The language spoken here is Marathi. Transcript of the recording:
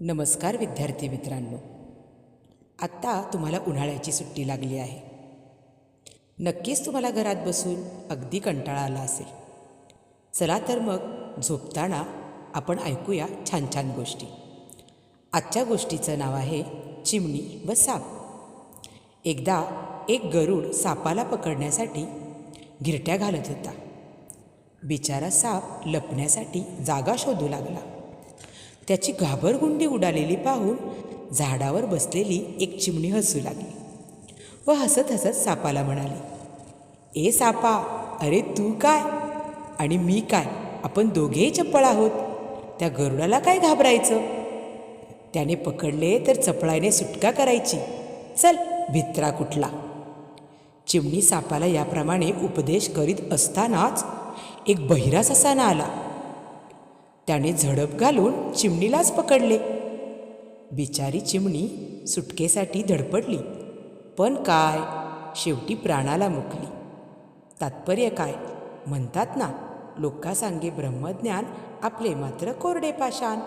नमस्कार विद्यार्थी मित्रांनो. आत्ता तुम्हाला उन्हाळ्याची सुट्टी लागली आहे. नक्कीच तुम्हाला घरात बसून अगदी कंटाळा आला असेल. चला तर मग झोपताना आपण ऐकूया छान छान गोष्टी. आजच्या गोष्टीचं नाव आहे चिमणी व साप. एकदा एक गरुड सापाला पकडण्यासाठी गिरट्या घालत होता. बिचारा साप लपण्यासाठी जागा शोधू लागला. त्याची घाबरगुंडी उडालेली पाहून झाडावर बसलेली एक चिमणी हसू लागली. व हसत हसत सापाला म्हणाली ए सापा अरे तू काय? आणि मी काय? आपण दोघेही चप्पळ आहोत. त्या गरुडाला काय घाबरायचं? त्याने पकडले तर चपळाईने सुटका करायची. चल भित्रा कुठला? चिमणी सापाला याप्रमाणे उपदेश करीत असतानाच एक बहिरा ससाना आला. त्याने झडप घालून चिमणीलाच पकडले. बिचारी चिमणी सुटकेसाठी धडपडली पण काय शेवटी प्राणाला मुकली. तात्पर्य काय? म्हणतात ना लोकासांगे ब्रह्मज्ञान आपले मात्र कोरडे पाषाण.